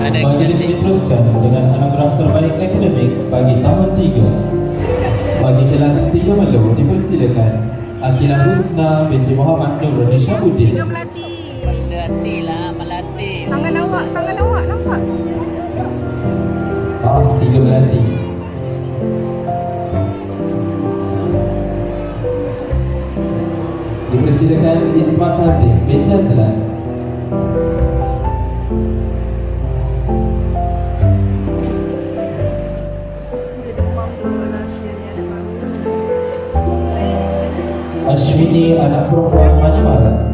Ada Majlis diteruskan dengan anugerah terbaik akademik bagi tahun 3. Bagi kelas 3 Melo dipersilakan Akilah Husna binti Muhammad Nur Nishabuddin. Tiga melati. Melati lah, melati. Tangan awak, tangan awak nampak? Maaf, tiga melati. Dipersilakan Isma Kazim bin Jazlan. Ashwini anak perempuan Manimara.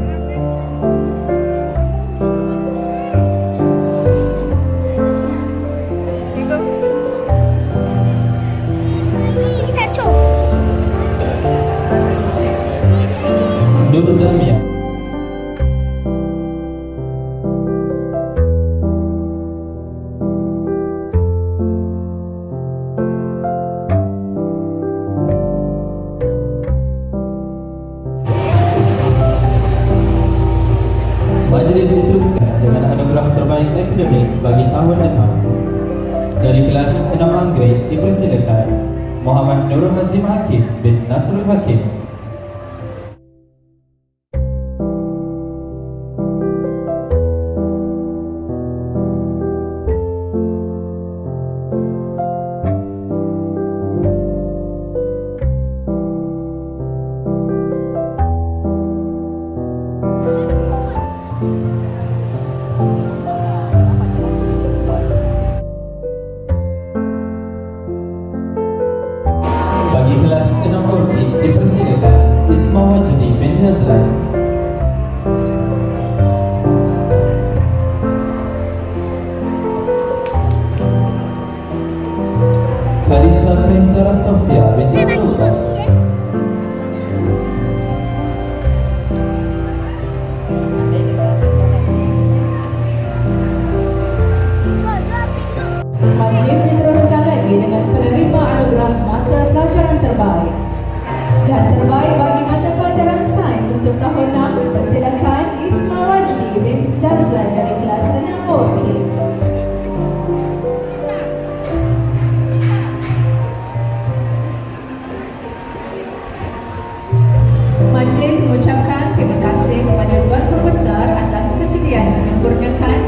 Majlis diteruskan dengan anugerah terbaik akademik bagi tahun 6. Dari kelas 6 Anggrek dipersilakan Muhammad Nur Hazim Hakim bin Nasrul Hakim 6 Orkid dipersilakan Isma Wajdi bin Jazlan Kalisa Kaisara Sofia binti Abdullah Majlis mengucapkan terima kasih kepada Tuan Besar atas kesediaan menyempurnakan